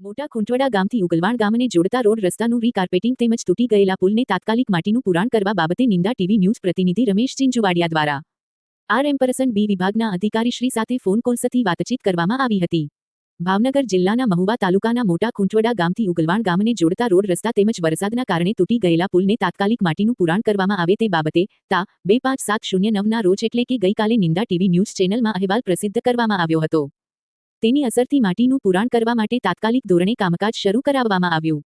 મોટા ખુંટવડા ગામથી ઉગલવાણ ગામને જોડતા રોડ રસ્તાનું રીકાર્પેટિંગ તેમજ તૂટી ગયેલા પુલને તાત્કાલિક માટીનું પુરાણ કરવા બાબતે નિંદા ટીવી ન્યૂઝ પ્રતિનિધિ રમેશ ચિંજુવાડિયા દ્વારા. આર એમ્પરસન બી વિભાગના અધિકારીશ્રી સાથે ફોન કોલ્સથી વાતચીત કરવામાં આવી હતી. ભાવનગર જિલ્લાના મહુવા તાલુકાના મોટા ખુંટવડા ગામથી ઉગલવાણ ગામને જોડતા રોડ રસ્તા તેમજ વરસાદના કારણે તૂટી ગયેલા પુલને તાત્કાલિક માટીનું પુરાણ કરવામાં આવે તે બાબતે તા બે પાંચ સાત શૂન્ય નવના રોજ એટલે કે ગઈકાલે નિંદા ટીવી ન્યૂઝ ચેનલમાં અહેવાલ પ્રસિદ્ધ કરવામાં આવ્યો હતો. તેની અસરથી માટીનું પુરાણ કરવા માટે તાત્કાલિક ધોરણે કામકાજ શરૂ કરાવવામાં આવ્યું.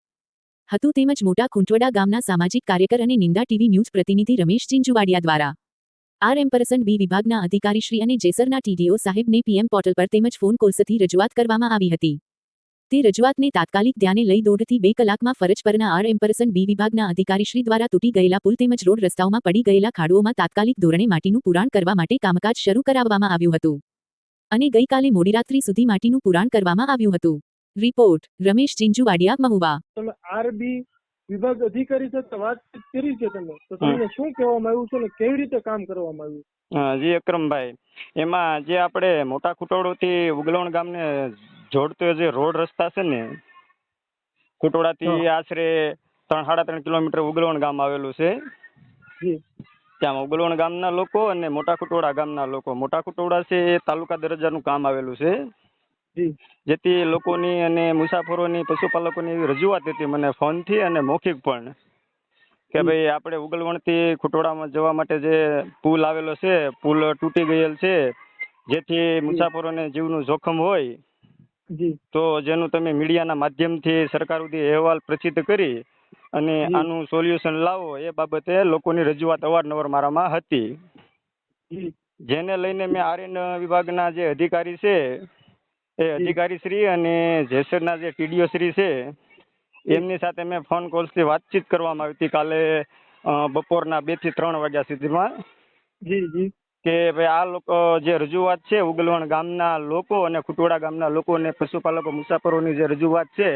હતું તેમજ મોટા ખૂંટવડા ગામના સામાજિક કાર્યકર અને નિંદા ટીવી ન્યૂઝ પ્રતિનિધિ રમેશ ચિંજુવાડિયા દ્વારા. આર એમ્પરસન બી વિભાગના અધિકારીશ્રી અને જેસરના ટીડીઓ સાહેબને પીએમ પોર્ટલ પર તેમજ ફોન કોલ્સથી રજૂઆત કરવામાં આવી હતી. તે રજૂઆતને તાત્કાલિક ધ્યાને લઈ દોઢથી બે કલાકમાં ફરજ પરના આર એમ્પરસન બી વિભાગના અધિકારીશ્રી દ્વારા તૂટી ગયેલા પુલ તેમજ રોડ રસ્તાઓમાં પડી ગયેલા ખાડોઓમાં તાત્કાલિક ધોરણે માટીનું પુરાણ કરવા માટે કામકાજ શરૂ કરાવવામાં આવ્યું હતું. અને ગઈકાલે મોડી રાત્રિ સુધી માટીનું પુરાણ કરવામાં આવ્યું હતું. રિપોર્ટ રમેશ ચિંચુવાડિયા મહુવા. તમે આરબી વિભાગ અધિકારી સાથે વાતચીત કરી છે તમે? તો તમને શું કહેવામાં આવ્યું છે ને કેવી રીતે કામ કરવામાં આવ્યું? જી અક્રમભાઈ. એમાં જે આપણે મોટા ખુટોડોથી ઉગલવણ ગામને જોડતો જે રોડ રસ્તા છે ને ખુટોડાથી થી આશરે ત્રણ સાડા ત્રણ કિલોમીટર ઉગલવણ ગામ આવેલું છે. જી. ત્યાં ઉગલવણ ગામના લોકો અને મોટા ખુટોડા ગામના લોકો. મોટા ખુટોડા છે એ તાલુકા દરજ્જાનું કામ આવેલું છે. જેથી લોકોની અને મુસાફરોની પશુપાલકોની એવી રજૂઆત હતી મને ફોનથી અને મૌખિક પણ. કે ભાઈ આપણે ઉગલવણથી ખુટોડામાં જવા માટે જે પુલ આવેલો છે પુલ તૂટી ગયેલ છે જેથી મુસાફરોને જીવનું જોખમ હોય. તો જેનું તમે મીડિયાના માધ્યમથી સરકાર સુધી અહેવાલ પ્રસિદ્ધ કરી અને આનું સોલ્યુશન લાવો એ બાબતે લોકોની રજૂઆત અવારનવાર મારામાં હતી. જેને લઈને મેં આર્યન વિભાગના જે અધિકારી છે એ અધિકારી શ્રી અને જેસરના જે ટીડીઓ શ્રી છે એમની સાથે મેં ફોન કોલ્સથી વાતચીત કરવામાં આવી હતી કાલે બપોરના બેથી ત્રણ વાગ્યા સુધીમાં. જી જી. કે ભાઈ આ લોકો જે રજૂઆત છે ઉગલવણ ગામના લોકો અને ખુટોડા ગામના લોકો અને પશુપાલકો મુસાફરોની જે રજૂઆત છે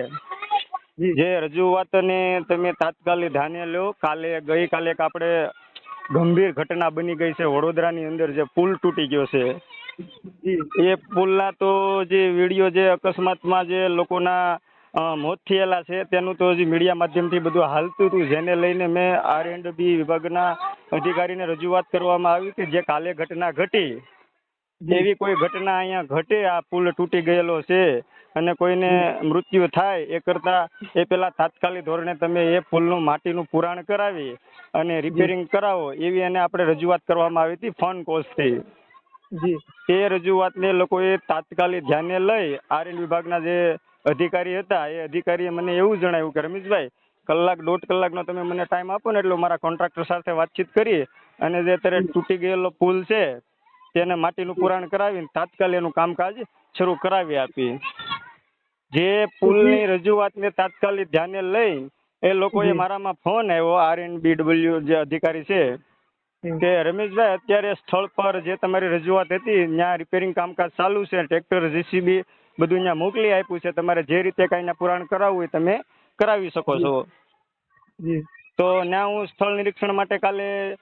જી. રજૂઆતને તમે તાત્કાલિક ધ્યાને લો. કાલે ગઈકાલે એક આપણે ગંભીર ઘટના બની ગઈ છે વડોદરાની અંદર જે પુલ તૂટી ગયો છે. એ પુલના તો જે વીડિયો જે અકસ્માતમાં જે લોકોના મોત થયેલા છે તેનું તો હજી મીડિયા માધ્યમથી બધું હાલતું હતું. જેને લઈને મેં આર એન્ડ બી વિભાગના અધિકારીને રજૂઆત કરવામાં આવી કે જે કાલે ઘટના ઘટી. એવી કોઈ ઘટના અહીંયા ઘટે આ પુલ તૂટી ગયેલો છે. અને કોઈને મૃત્યુ થાય એ કરતા એ પેલા તાત્કાલિક ધોરણે તમે એ પુલનું માટીનું પુરાણ કરાવી અને રિપેરિંગ કરાવો એવી એને આપણે રજૂઆત કરવામાં આવી હતી ફોન કોસ્ટથી જી. એ રજૂઆતને લોકોએ તાત્કાલિક ધ્યાને લઈ આરએન વિભાગના જે અધિકારી હતા એ અધિકારીએ મને એવું જણાવ્યું કે રમેશભાઈ કલાક દોઢ કલાકનો તમે મને ટાઈમ આપો ને એટલે મારા કોન્ટ્રાક્ટર સાથે વાતચીત કરી અને જે અત્યારે તૂટી ગયેલો પુલ છે તેને માટીનું પુરાણ કરાવીને તાત્કાલિક એનું કામકાજ શરૂ કરાવી આપી. જે પુલની રજૂઆતને તાત્કાલિક ધ્યાને લઈ એ લોકોએ. મારામાં ફોન આવ્યો આર એન બી ડબલ્યુ જે અધિકારી છે. કે રમેશભાઈ અત્યારે સ્થળ પર જે તમારી રજૂઆત હતી ત્યાં રિપેરિંગ કામકાજ ચાલુ છે ટ્રેક્ટર જેસીબી બધું ત્યાં મોકલી આપ્યું છે તમારે જે રીતે કાંઈ પુરાણ કરાવવું હોય તમે કરાવી શકો છો. તો ત્યાં હું સ્થળ નિરીક્ષણ માટે કાલે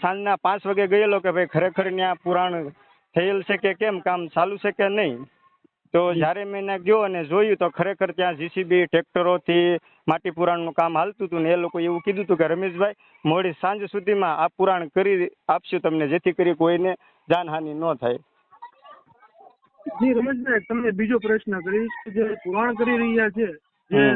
સાંજના પાંચ વાગે ગયેલો કે ભાઈ ખરેખર ત્યાં પુરાણ થયેલ છે કે કેમ કામ ચાલુ છે કે નહીં? તો. જ્યારે મેં એને ગયો અને જોયું તો ખરેખર ત્યાં જીસીબી ટ્રેક્ટરોથી માટી પુરાણનું કામ હાલતું હતું ને એ લોકો એવું કીધું હતું કે રમેશભાઈ મોડી સાંજ સુધીમાં આ પુરાણ કરી આપશું તમને જેથી કરી કોઈને જાનહાનિ ન થાય. જી રમેશભાઈ તમને બીજો પ્રશ્ન કરીશ કે જે પુરાણ કરી રહ્યા છે જે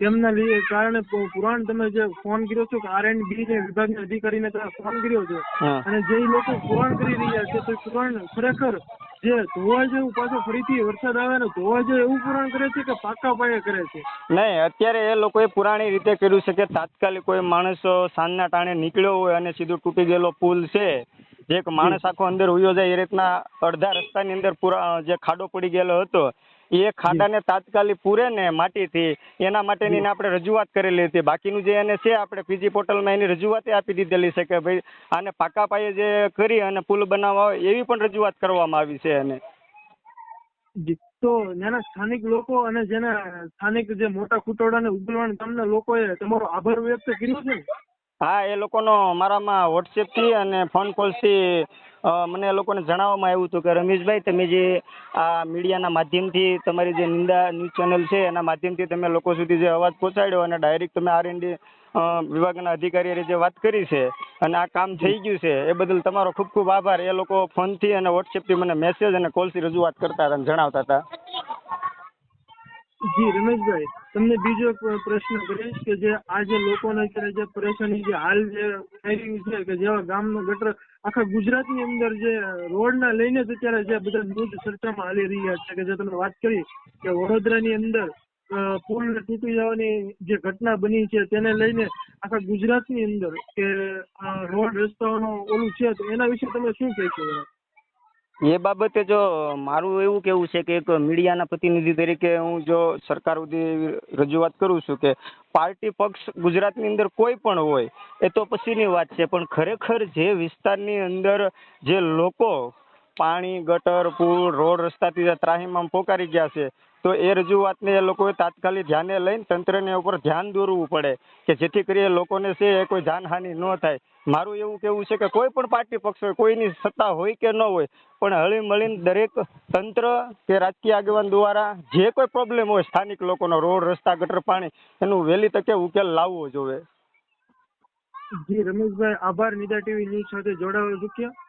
તેમના લીધે કારણે પુરાણ તમે જે ફોન કર્યો છો કે આર એન્ડ બી ને વિભાગના અધિકારીને તમે ફોન કર્યો છે અને જે લોકો પુરાણ કરી રહ્યા છે તો પુરાણ ખરેખર જે ધોવા જેવું પાછું ફરીથી વરસાદ આવે ને ધોવા જેવું એવું પુરાણ કરે છે કે પાકા પાયે કરે છે? નહીં, અત્યારે એ લોકોએ પુરાણી રીતે કર્યું છે કે તાત્કાલિક કોઈ માણસ સાંજના ટાણે નીકળ્યો હોય અને સીધો તૂટી ગયેલો પુલ છે, જે એક માણસ આખો અંદર ઉયો જાય એ રીતના અડધા રસ્તાની અંદર પૂરા જે ખાડો પડી ગયેલો હતો એ ખાડાને તાત્કાલિક પૂરે ને માટીથી એના માટેની આપણે રજૂઆત કરેલી હતી. બાકીનું જે એને છે આપણે પીજી પોર્ટલમાં એની રજૂઆતે આપી દીધેલી છે કે ભાઈ આને પાકા પાયે જે કરી અને પુલ બનાવવા એવી પણ રજૂઆત કરવામાં આવી છે એને. તો નાના સ્થાનિક લોકો અને જેના સ્થાનિક જે મોટા ખુટોડા ને ઉગલવાણ ગામના લોકોએ તમારો આભાર વ્યક્ત કર્યો છે? હા એ લોકોનો મારામાં વોટ્સએપથી અને ફોન કોલ અ, મને લોકોને જણાવવામાં આવ્યું હતું કે, રમેશભાઈ, તમે જે આ મીડિયાના માધ્યમથી તમારી જે નિંદા, ન્યૂઝ ચેનલ છે, એના માધ્યમથી તમે લોકો સુધી જે અવાજ પહોંચાડ્યો અને ડાયરેક્ટ તમે આર એન ડી વિભાગના અધિકારી હારે જે વાત કરી છે અને આ કામ થઈ ગયું છે, એ બદલ તમારો ખૂબ ખૂબ આભાર. એ લોકો ફોનથી અને વોટ્સએપથી મને મેસેજ અને કોલથી રજૂઆત કરતા હતા અને જણાવતા હતા. જી, રમેશભાઈ, તમને બીજો પ્રશ્ન કરીશ કે જે આ જે લોકોને અત્યારે જે પરેશાની જે હાલ જે થઈ છે કે જેવા ગામનો ગટર, આખા ગુજરાતની અંદર જે રોડના લઈને જ અત્યારે જે બધા ન્યૂઝ ચર્ચામાં હાલી રહ્યા છે કે જે તમે વાત કરી કે વડોદરાની અંદર પુલ તૂટી જવાની જે ઘટના બની છે તેને લઈને આખા ગુજરાતની અંદર કે રોડ રસ્તાઓનો ઓલું છે, તો એના વિશે તમે શું કહેશો? એ બાબતે જો મારું એવું કેવું છે કે એક મીડિયાના પ્રતિનિધિ તરીકે હું જો સરકાર સુધી રજૂઆત કરું છું કે પાર્ટી પક્ષ ગુજરાતની અંદર કોઈ પણ હોય, એ તો પછીની વાત છે, પણ ખરેખર જે વિસ્તારની અંદર જે લોકો પાણી, ગટર, પુલ, રોડ રસ્તાથી ત્રાહીમામ પોકારી ગયા છે તો એ રજૂઆતને એ લોકોએ તાત્કાલિક ધ્યાને લઈને તંત્રને ઉપર ધ્યાન દોરવું પડે કે જેથી કરી લોકોને છે એ કોઈ જાનહાનિ ન થાય. મારું એવું કેવું છે કે કોઈ પણ પાર્ટી પક્ષ હોય, કોઈની સત્તા હોય કે ન હોય, પણ હળી મળીને દરેક તંત્ર કે રાજકીય આગેવાન દ્વારા જે કોઈ પ્રોબ્લેમ હોય, સ્થાનિક લોકોનો રોડ, રસ્તા, ગટર, પાણી, એનું વહેલી તકે ઉકેલ લાવવો જોઈએ. જી, રમેશભાઈ, આભાર. નિદા ટીવી ન્યૂઝ સાથે જોડાવા ચૂક્યા